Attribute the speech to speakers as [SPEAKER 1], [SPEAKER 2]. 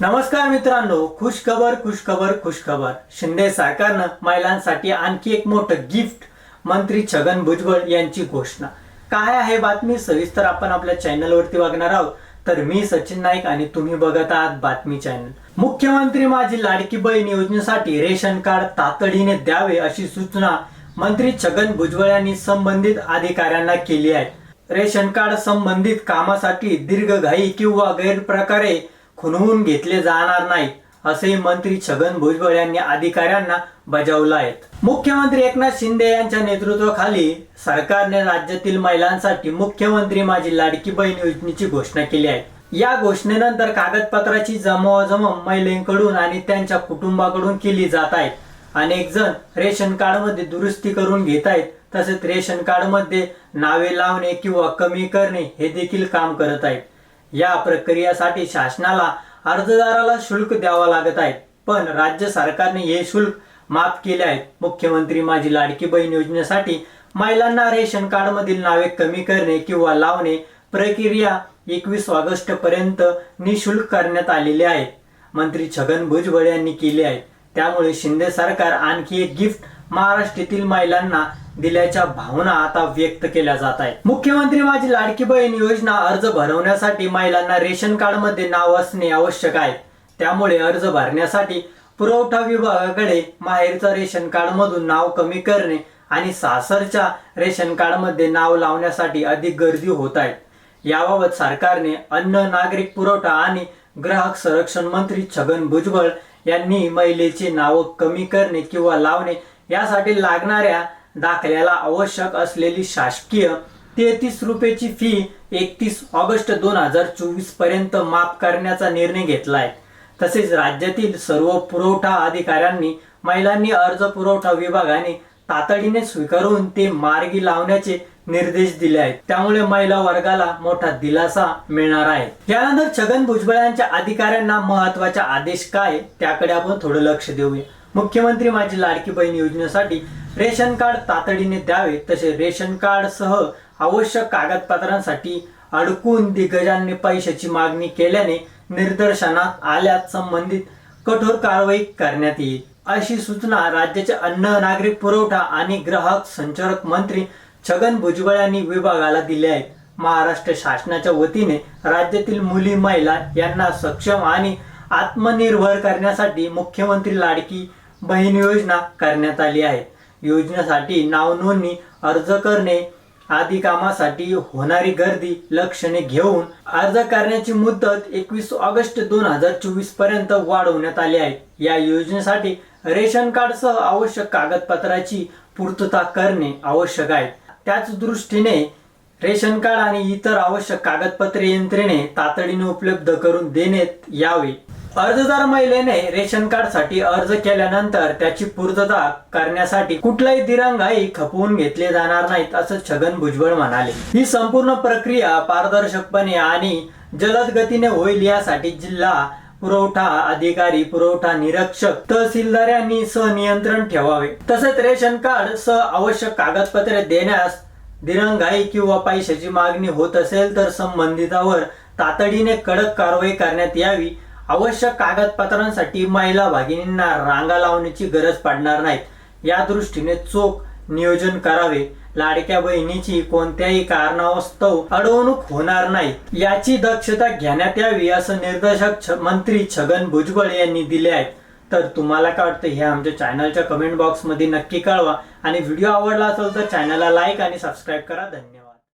[SPEAKER 1] नमस्कार मित्रांनो खुश खबर खुश खबर खुश खबर शिंदे सरकारनं महिलांसाठी आणखी एक मोठं गिफ्ट मंत्री छगन भुजबळ यांची घोषणा. काय आहे बातमी? सविस्तर आपण आपल्या चॅनलवरती बघणार आहोत. तर मी सचिन नाईक आणि तुम्ही बघत आहात बातमी चॅनल. मुख्यमंत्री माझी लाडकी बहीण योजनेसाठी रेशन कार्ड तातडीने द्यावे अशी सूचना मंत्री छगन भुजबळ यांनी संबंधित अधिकाऱ्यांना केली आहे. रेशन कार्ड संबंधित कामासाठी दीर्घघाई किंवा गैरप्रकारे खुणवून घेतले जाणार नाहीत असे मंत्री छगन भुजबळ यांनी अधिकाऱ्यांना बजावलं आहे. मुख्यमंत्री एकनाथ शिंदे यांच्या नेतृत्वाखाली सरकारने राज्यातील महिलांसाठी मुख्यमंत्री माझी लाडकी बहीण योजनेची घोषणा केली आहे. या घोषणेनंतर कागदपत्राची जमवाजमव महिलांकडून आणि त्यांच्या कुटुंबाकडून केली जात आहे अनेक जण रेशन कार्डमध्ये दुरुस्ती करून घेत आहेत तसेच रेशन कार्डमध्ये नावे लावणे किंवा कमी करणे हे देखील काम करत आहेत. या प्रक्रियेसाठी शासनाला अर्जदाराला शुल्क द्यावा लागत आहे. पण राज्य सरकारने हे शुल्क माफ केले आहेत. मुख्यमंत्री माझी लाडकी बहीण योजनेसाठी महिलांना रेशन कार्ड मधील नावे कमी करणे किंवा लावणे प्रक्रिया एकवीस ऑगस्ट पर्यंत निशुल्क करण्यात आलेली आहे. मंत्री छगन भुजबळ यांनी केली आहे. त्यामुळे शिंदे सरकार आणखी एक गिफ्ट महाराष्ट्रातील महिलांना दिल्याच्या भावना आता व्यक्त केल्या जात आहेत. मुख्यमंत्री माझी लाडकी बहीण योजना अर्ज भरवण्यासाठी महिलांना रेशन कार्डमध्ये नाव असणे आवश्यक आहे. त्यामुळे अर्ज भरण्यासाठी पुरवठा विभागाकडे माहेरचा रेशन कार्ड मधून नाव कमी करणे आणि सासरच्या रेशन कार्डमध्ये नाव लावण्यासाठी अधिक गर्दी होत आहे. याबाबत सरकारने अन्न नागरिक पुरवठा आणि ग्राहक संरक्षण मंत्री छगन भुजबळ यांनी महिलेची नाव कमी करणे किंवा लावणे यासाठी लागणाऱ्या दाखल्याला आवश्यक असलेली शासकीय तेहतीस रुपयाची फी एकतीस ऑगस्ट दोन हजार चोवीसपर्यंत माफ करण्याचा निर्णय घेतला आहे तसेच राज्यातील सर्व पुरवठा अधिकाऱ्यांनी महिलांनी अर्ज पुरवठा विभागाने तातडीने स्वीकारून ते मार्गी लावण्याचे निर्देश दिले आहेत. त्यामुळे महिला वर्गाला मोठा दिलासा मिळणार आहे. यानंतर छगन भुजबळ यांच्या अधिकाऱ्यांना महत्त्वाचा आदेश काय? त्याकडे आपण थोडं लक्ष देऊया. मुख्यमंत्री माझी लाडकी बहीण योजनेसाठी रेशन कार्ड तातडीने द्यावे तसे रेशन कार्ड सह आवश्यक कागदपत्रांसाठी अडकून दिग्गजांनी पैशाची मागणी केल्याने निदर्शनात आल्यास संबंधित कठोर कारवाई करण्यात येईल. अशी सूचना राज्याचे अन्न नागरिक पुरवठा आणि ग्राहक संचालक मंत्री छगन भुजबळ यांनी विभागाला दिले आहेत महाराष्ट्र शासनाच्या वतीने राज्यातील मुली महिला यांना सक्षम आणि आत्मनिर्भर करण्यासाठी मुख्यमंत्री लाडकी बहीण योजना करण्यात आली आहे. योजनेसाठी नाव नोंदणी अर्ज करणे आदी कामासाठी होणारी गर्दी लक्षणे घेऊन अर्ज करण्याची मुदत एकवीस ऑगस्ट दोन हजार चोवीसपर्यंत वाढवण्यात आली आहे. या योजनेसाठी रेशन कार्ड सह आवश्यक कागदपत्राची पूर्तता करणे आवश्यक आहे. त्याच दृष्टीने रेशन कार्ड आणि इतर आवश्यक कागदपत्रे यंत्रणे तातडीने उपलब्ध करून देण्यात यावे. अर्जदार महिलेने रेशन कार्डसाठी अर्ज केल्यानंतर त्याची पूर्तता करण्यासाठी कुठलाही दिरंगाई खपवून घेतले जाणार नाहीत असं छगन भुजबळ म्हणाले. ही संपूर्ण प्रक्रिया पारदर्शकपणे आणि जलद गतीने होईल यासाठी जिल्हा पुरवठा अधिकारी पुरवठा निरीक्षक तहसीलदार यांनी सनियंत्रण ठेवावे. तसेच रेशन कार्ड सह आवश्यक कागदपत्रे देण्यास दिरंगाई किंवा पैशाची मागणी होत असेल तर संबंधितावर तातडीने कडक कारवाई करण्यात यावी आवश्यक कागदपत्रांसाठी महिला भगिनींना रांगा लावण्याची गरज पडणार नाहीत. या दृष्टीने चोख नियोजन करावे. लाडक्या बहिणीची कोणत्याही कारणास्तव अडवणूक होणार नाही. याची दक्षता घेण्यात यावी असं निर्देशक छ- मंत्री छगन भुजबळ यांनी दिले आहेत. तर तुम्हाला काय वाटतं? हे आमच्या चॅनलच्या कमेंट बॉक्समध्ये नक्की कळवा. आणि व्हिडिओ आवडला असेल तर चॅनलला लाईक आणि सबस्क्राईब करा. धन्यवाद.